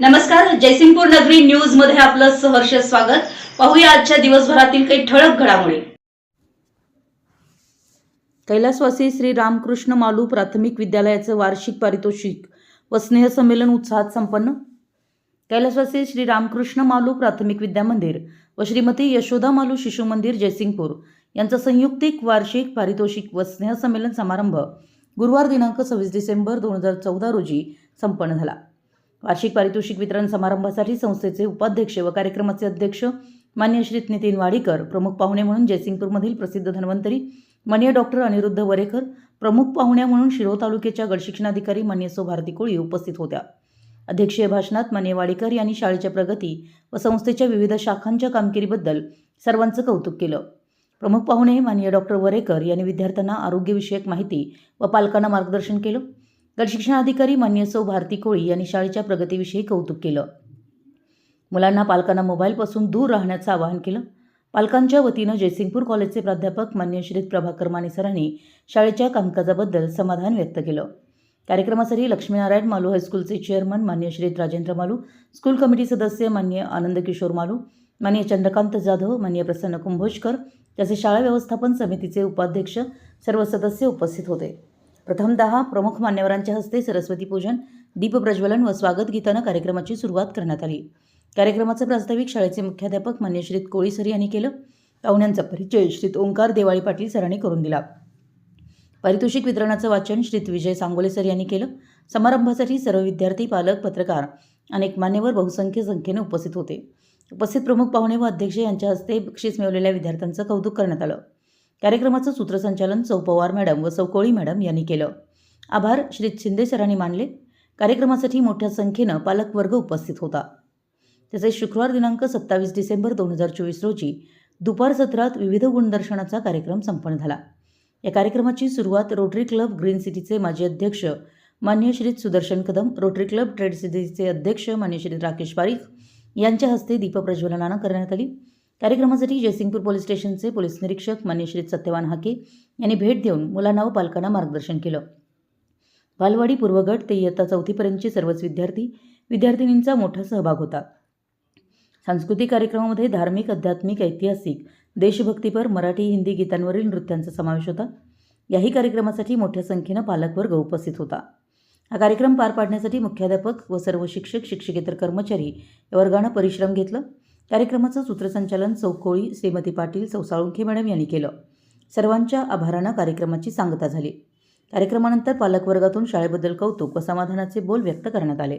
नमस्कार जयसिंगपूर नगरी न्यूजमध्ये आपलं सहर्ष स्वागत. पाहूया आजच्या दिवसभरातील काही ठळक घडामोडी. कैलासवासी श्री रामकृष्ण मालू प्राथमिक विद्यालयाचं वार्षिक पारितोषिक व स्नेहसंमेलन उत्साहात संपन्न. कैलासवासी श्री रामकृष्ण मालू प्राथमिक विद्या मंदिर व श्रीमती यशोदा मालू शिशु मंदिर जयसिंगपूर यांचा संयुक्तिक वार्षिक पारितोषिक व स्नेहसंमेलन समारंभ गुरुवार दिनांक सव्वीस डिसेंबर दोन हजार चौदा रोजी संपन्न झाला. वार्षिक पारितोषिक वितरण समारंभासाठी संस्थेचे उपाध्यक्ष व कार्यक्रमाचे अध्यक्ष मान्य श्री नितीन वाडीकर प्रमुख पाहुणे म्हणून जयसिंगपूरमधील प्रसिद्ध धन्वंतरी मान्य डॉक्टर अनिरुद्ध वरेकर प्रमुख पाहुण्या म्हणून शिरोळ तालुक्याच्या गडशिक्षणाधिकारी मान्य सो भारती कोळी उपस्थित होत्या. अध्यक्षीय भाषणात मान्य वाडीकर यांनी शाळेच्या प्रगती व संस्थेच्या विविध शाखांच्या कामगिरीबद्दल सर्वांचं कौतुक केलं. प्रमुख पाहुणे मान्य डॉक्टर वरेकर यांनी विद्यार्थ्यांना आरोग्यविषयक माहिती व पालकांना मार्गदर्शन केलं. गटशिक्षणाधिकारी मान्य सौ भारती कोळी यांनी शाळेच्या प्रगतीविषयी कौतुक केलं. मुलांना पालकांना मोबाईलपासून दूर राहण्याचं आवाहन केलं. पालकांच्या वतीनं जयसिंगपूर कॉलेजचे प्राध्यापक मान्यश्रीत प्रभाकर माने सरांनी शाळेच्या कामकाजाबद्दल समाधान व्यक्त केलं. कार्यक्रमासाठी लक्ष्मीनारायण मालू हायस्कूलचे चेअरमन मान्यश्रीत राजेंद्र मालू स्कूल कमिटी सदस्य मान्य आनंद किशोर मालू मान्य चंद्रकांत जाधव मान्य प्रसन्न कुंभोजकर तसेच शाळा व्यवस्थापन समितीचे उपाध्यक्ष सर्व सदस्य उपस्थित होते. प्रथमतः प्रमुख मान्यवरांच्या हस्ते सरस्वती पूजन दीपप्रज्वलन व स्वागत गीतानं कार्यक्रमाची सुरुवात करण्यात आली. कार्यक्रमाचं प्रास्ताविक शाळेचे मुख्याध्यापक मान्य श्रीत कोळी सर यांनी केलं. पाहुण्यांचा परिचय श्रीत ओंकार देवाळी पाटील सरांनी करून दिला. पारितोषिक वितरणाचं वाचन श्रीत विजय सांगोले सर यांनी केलं. समारंभासाठी सर्व विद्यार्थी पालक पत्रकार अनेक मान्यवर बहुसंख्य संख्येने उपस्थित होते. उपस्थित प्रमुख पाहुणे व अध्यक्ष यांच्या हस्ते बक्षीस मिळवलेल्या विद्यार्थ्यांचं कौतुक करण्यात आलं. कार्यक्रमाचं सूत्रसंचालन सौ पवार मॅडम व सौ कोळी मॅडम यांनी केलं. आभार. श्री शिंदे सरांनी मानले. कार्यक्रमासाठी मोठ्या संख्येनं पालकवर्ग उपस्थित होता. तसेच शुक्रवार दिनांक सत्तावीस डिसेंबर दोन हजार चोवीस रोजी दुपार सत्रात विविध गुणदर्शनाचा कार्यक्रम संपन्न झाला. या कार्यक्रमाची सुरुवात रोटरी क्लब ग्रीन सिटीचे माजी अध्यक्ष मान्य Shri Sudarshan Kadam rotary club trade सिटीचे अध्यक्ष मान्य श्री राकेश पारीख यांच्या हस्ते दीपप्रज्वलनानं करण्यात आली. कार्यक्रमासाठी जयसिंगपूर पोलीस स्टेशनचे पोलीस निरीक्षक मान्य श्री सत्यवान हाके यांनी भेट देऊन मुलांना व पालकांना मार्गदर्शन केलं. बालवाडी पूर्वगट ते इयत्ता चौथीपर्यंतचे सर्वच विद्यार्थी विद्यार्थिनींचा मोठा सहभाग होता. सांस्कृतिक कार्यक्रमामध्ये धार्मिक आध्यात्मिक ऐतिहासिक देशभक्तीपर मराठी हिंदी गीतांवरील नृत्यांचा समावेश होता. याही कार्यक्रमासाठी मोठ्या संख्येनं पालकवर्ग उपस्थित होता. हा कार्यक्रम पार पाडण्यासाठी मुख्याध्यापक व सर्व शिक्षक शिक्षकेतर कर्मचारी या वर्गानं परिश्रम घेतलं. कार्यक्रमाचं सूत्रसंचालन चौकोळी श्रीमती पाटील चौसाळुंखे मॅडम यांनी केलं. सर्वांच्या आभारानं कार्यक्रमाची सांगता झाली. कार्यक्रमानंतर पालकवर्गातून शाळेबद्दल कौतुक व समाधानाचे बोल व्यक्त करण्यात आले.